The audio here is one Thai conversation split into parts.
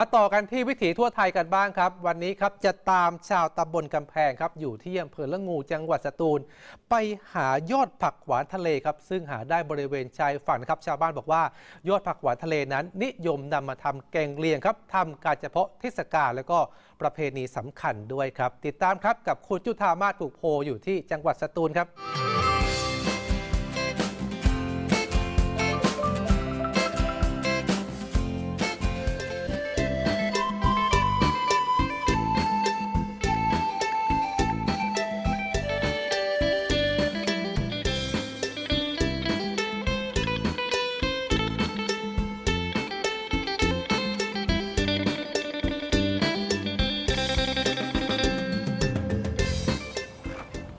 มาต่อกันที่วิถีทั่วไทยกันบ้างครับ วันนี้ครับจะตามชาวตำบลกำแพงครับ อยู่ที่อำเภอละงูจังหวัดสตูล ไปหายอดผักหวานทะเลครับ ซึ่งหาได้บริเวณชายฝั่งครับ ชาวบ้านบอกว่า ยอดผักหวานทะเลนั้น นิยมนำมาทำแกงเลียงครับทำการเฉพาะเทศกาลแล้วก็ประเพณีสำคัญด้วยครับ ติดตามครับกับคุณจุธามาศปลูกโพอยู่ที่จังหวัดสตูลครับ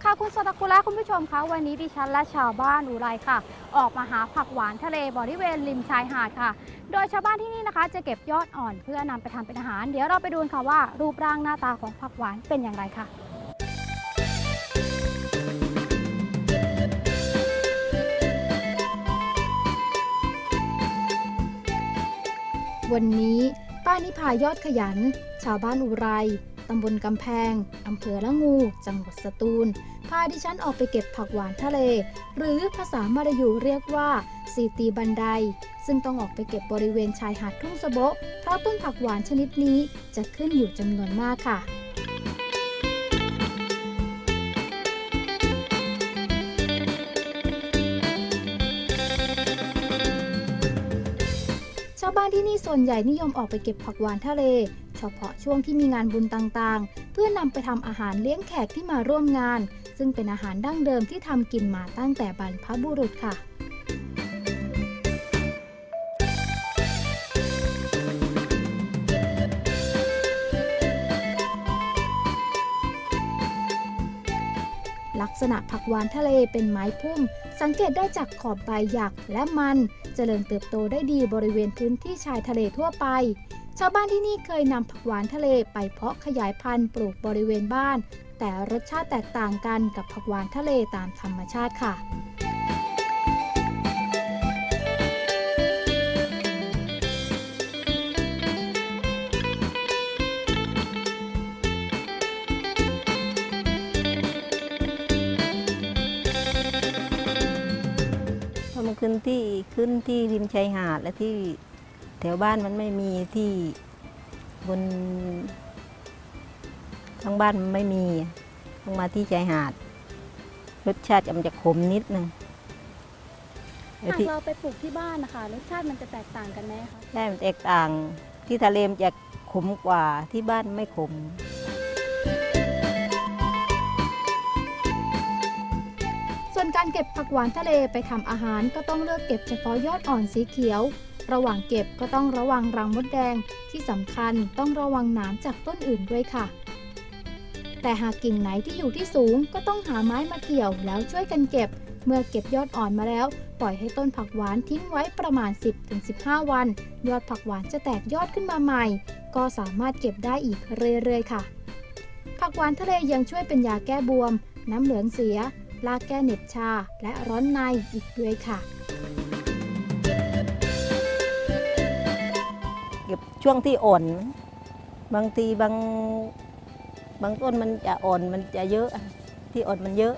ค่ะคุณสตากุและคุณผู้ชมคะวันนี้ดิฉันและชาวบ้านอุไรค่ะ ออกมาหาผักหวานทะเลบริเวณริมชายหาดค่ะ โดยชาวบ้านที่นี่นะคะ จะเก็บยอดอ่อนเพื่อนำไปทำเป็นอาหาร เดี๋ยวเราไปดูค่ะว่ารูปร่างหน้าตาของผักหวานเป็นอย่างไรค่ะวันนี้ป้านิพายอดขยัน ชาวบ้านอุไร ตำบลกำแพง อำเภอละงู จังหวัดสตูล พาดิฉันออกไปเก็บผักหวานทะเล หรือภาษามลายูเรียกว่าสีตีบันได ซึ่งต้องออกไปเก็บบริเวณชายหาดทุ่งสะโบะเพราะต้นผักหวานชนิดนี้จะขึ้นอยู่จำนวนมากค่ะชาวบ้านที่นี่ส่วนใหญ่นิยมออกไปเก็บผักหวานทะเล เฉพาะช่วงที่มีงานบุญต่างๆ เพื่อนำไปทำอาหารเลี้ยงแขกที่มาร่วมงาน ซึ่งเป็นอาหารดั้งเดิมที่ทำกินมาตั้งแต่บรรพบุรุษค่ะลักษณะผักหวานทะเลเป็นไม้พุ่ม สังเกตได้จากขอบใบหยักและมันเจริญเติบโตได้ดีบริเวณพื้นที่ชายทะเลทั่วไป ชาวบ้านที่นี่เคยนำผักหวานทะเลไปเพาะขยายพันธุ์ปลูกบริเวณบ้าน แต่รสชาติแตกต่างกันกับผักหวานทะเลตามธรรมชาติค่ะพราะมันขึ้นที่ขึ้นที่ริมชายหาดและที่แถวบ้านมันไม่มีที่บน ทั้งบ้านมันไม่มีต้องมาที่ชายหาด รสชาติมันจะขมนิดนึงแต่หากที่เราไปปลูกที่บ้านนะคะรสชาติมันจะแตกต่างกันไหมคะใช่มันแตกต่างที่ทะเลมันจะขมกว่าที่บ้านไม่ขมส่วนการเก็บผักหวานทะเลไปทำอาหารก็ต้องเลือกเก็บเฉพาะยอดอ่อนสีเขียว ระหว่างเก็บก็ต้องระวังรังมดแดงที่สำคัญต้องระวังหนามจากต้นอื่นด้วยค่ะ แต่หากกิ่งไหนที่อยู่ที่สูงก็ต้องหาไม้มาเกี่ยวแล้วช่วยกันเก็บ เมื่อเก็บยอดอ่อนมาแล้ว ปล่อยให้ต้นผักหวานทิ้งไว้ประมาณ 10-15 วัน ยอดผักหวานจะแตกยอดขึ้นมาใหม่ ก็สามารถเก็บได้อีกเรื่อยๆค่ะ ผักหวานทะเลยังช่วยเป็นยาแก้บวม น้ำเหลืองเสีย ลากแก้เหน็บชา และร้อนในอีกด้วยค่ะเก็บช่วงที่อ่อน บางทีบาง บางต้นมันจะอ่อนมันจะเยอะที่อ่อนมันเยอะ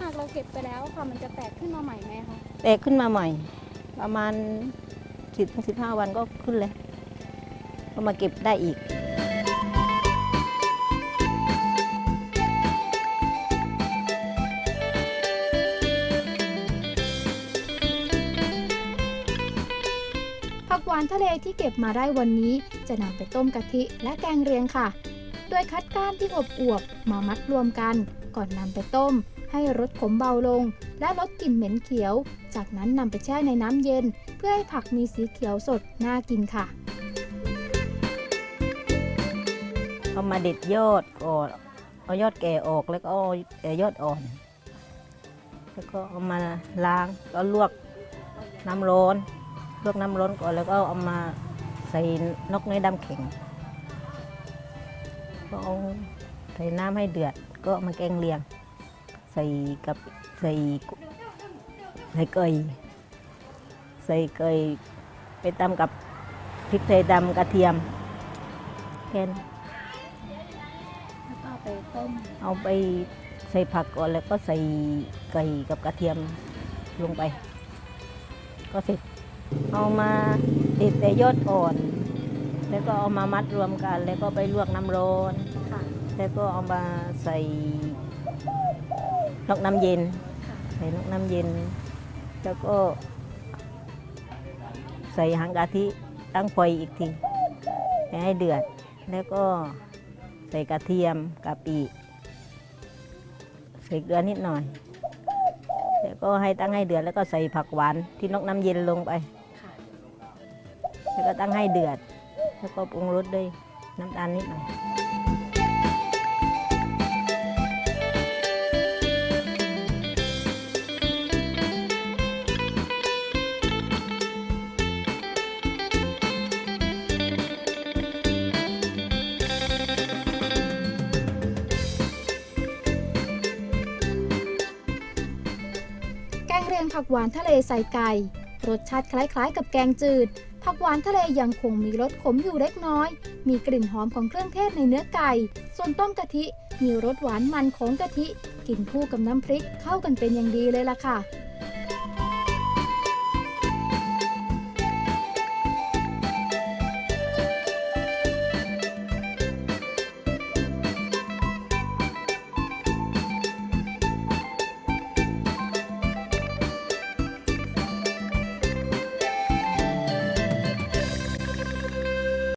หากเราเก็บไปแล้วค่ะมันจะแตกขึ้นมาใหม่ไหมคะแตกขึ้นมาใหม่ ประมาณสิบถึงสิบห้าวันก็ขึ้นเลยก็มาเก็บได้อีก ผักหวานทะเลที่เก็บมาได้วันนี้ จะนำไปต้มกะทิและแกงเรียงค่ะ โดยคัดก้านที่อบอวบมามัดรวมกัน ก่อนนำไปต้ม ให้รสขมเบาลง และลดกลิ่นเหม็นเขียว จากนั้นนำไปแช่ในน้ำเย็น เพื่อให้ผักมีสีเขียวสดน่ากินค่ะเอามาเด็ดยอดก่อนเอายอดแก่ออกแล้วก็เอาแต่ยอดอ่อน แล้วก็เอามาล้างแล้วลวกน้ำร้อน ลวกน้ำร้อนก่อนแล้วก็เอามาใส่นกน้อยดำแข็งก็เอาใส่น้ำให้เดือด ก็เอามาแกงเลียง ใส่กับใส่กุใส่เกยใส่เกยไปตำกับพริกไทยดำกระเทียมแค่นั้นแล้วก็เอาไปต้ม เอาไปใส่ผักก่อนแล้วก็ใส่ไก่กับกระเทียมลงไป ก็เสร็จ เอามาติดแต่ยอดอ่อน แล้วก็เอามามัดรวมกัน แล้วก็ไปลวกน้ำร้อน ค่ะ แล้วก็เอามาใส่นอกน้ำเย็นใส่นอกน้ำเย็น แล้วก็ ใส่หางกะทิตั้งไฟอีกทีให้เดือด แล้วก็ใส่กระเทียมกะปิใส่เกลือนิดหน่อย แล้วก็ให้ตั้งให้เดือดแล้วก็ใส่ผักหวานที่นอกน้ำเย็นลงไปค่ะ แล้วก็ตั้งให้เดือด แล้วก็ปรุงรสด้วยน้ำตาลนิดหน่อยแกงเรียงผักหวานทะเลใส่ไก่ รสชาติคล้ายๆ กับแกงจืด ผักหวานทะเลยังคงมีรสขมอยู่เล็กน้อย มีกลิ่นหอมของเครื่องเทศในเนื้อไก่ ส่วนต้มกะทิ มีรสหวานมันของกะทิ กินคู่กับน้ำพริกเข้ากันเป็นอย่างดีเลยล่ะค่ะ